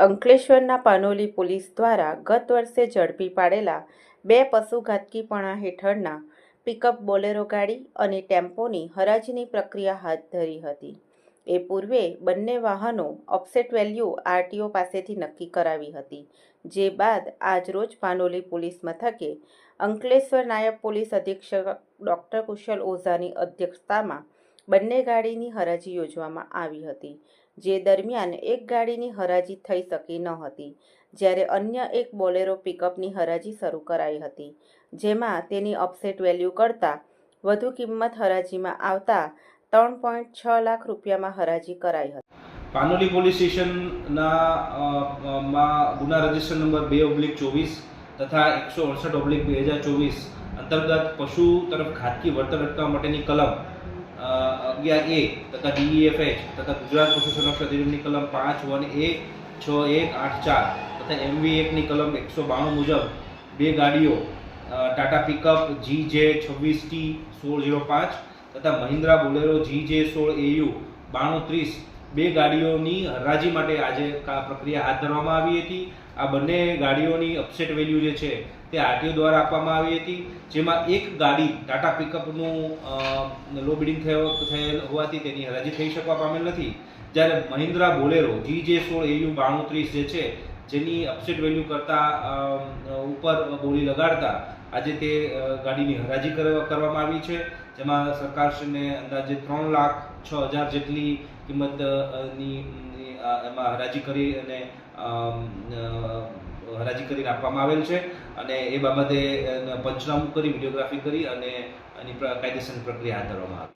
અંકલેશ્વરના પાનોલી પોલીસ દ્વારા ગત વર્ષે ઝડપી પાડેલા બે પશુઘાતકીપણા હેઠળના પિકઅપ બોલેરો ગાડી અને ટેમ્પોની હરાજીની પ્રક્રિયા હાથ ધરી હતી. એ પૂર્વે બંને વાહનો ઓફસેટ વેલ્યુ આરટીઓ પાસેથી નક્કી કરાવી હતી, જે બાદ આજરોજ પાનોલી પોલીસ મથકે અંકલેશ્વર નાયબ પોલીસ અધિક્ષક ડૉક્ટર કુશલ ઓઝાની અધ્યક્ષતામાં બંને ગાડીની હરાજી યોજવામાં આવી હતી, જે દરમિયાન એક ગાડીની હરાજી થઈ શકી ન હતી, જ્યારે અન્ય એક બોલેરો પિકઅપની હરાજી શરૂ કરાઈ હતી, જેમાં તેની અપસેટ વેલ્યુ કરતાં વધુ કિંમત હરાજીમાં આવતા ત્રણ પોઈન્ટ છ લાખ રૂપિયામાં હરાજી કરાઈ હતી. પાનોલી પોલીસ સ્ટેશનના માં ગુના રજિસ્ટર નંબર બે ઓબ્લિક ચોવીસ તથા એકસો અડસઠ ઓબ્લિક બે હજાર ચોવીસ અંતર્ગત પશુ તરફ ઘાતકી વર્તન અટકાવવા માટેની કલમ અગિયાર એ, તથા ડીઈએફએચ તથા ગુજરાત પશુ સંરક્ષણ અધિનિયમની કલમ પાંચ, વન, એ, છ, એક, આઠ, ચાર, તથા એમવી એકની કલમ એકસો બાણું મુજબ બે ગાડીઓ ટાટા પિકઅપ જી જે છવ્વીસ ટી સોળ ઝીરો પાંચ, તથા મહિન્દ્રા બોલેરો જી જે સોળ એયુ બાણું ત્રીસ બે ગાડીઓની હરાજી માટે આજે પ્રક્રિયા હાથ ધરવામાં આવી હતી. આ બંને ગાડીઓની અપસેટ વેલ્યુ જે છે તે આરટીઓ દ્વારા આપવામાં આવી હતી. જેમાં એક ગાડી ટાટા પિકઅપનું લો બિડિંગ થયો, થયેલ હોવાથી તેની હરાજી થઈ શકવા પામેલ નથી. જ્યારે મહિન્દ્રા બોલેરો જી જે સોળ એયુ બાણું ત્રીસ જે છે જેની અપસેટ વેલ્યુ કરતાં ઉપર બોલી લગાડતા આજે તે ગાડીની હરાજી કરવા- કરવામાં આવી છે જેમાં સરકારશ્રીને અંદાજે ત્રણ લાખ છ હજાર જેટલી કિંમત અ, ની ની, અ, એમાં હરાજી કરી અને હરાજી કરીને આપવામાં આવેલ છે. અને એ બાબતે પંચનામું કરી વિડીયોગ્રાફી કરી અને એની કાયદેસરની પ્રક્રિયા હાથ ધરવામાં આવી.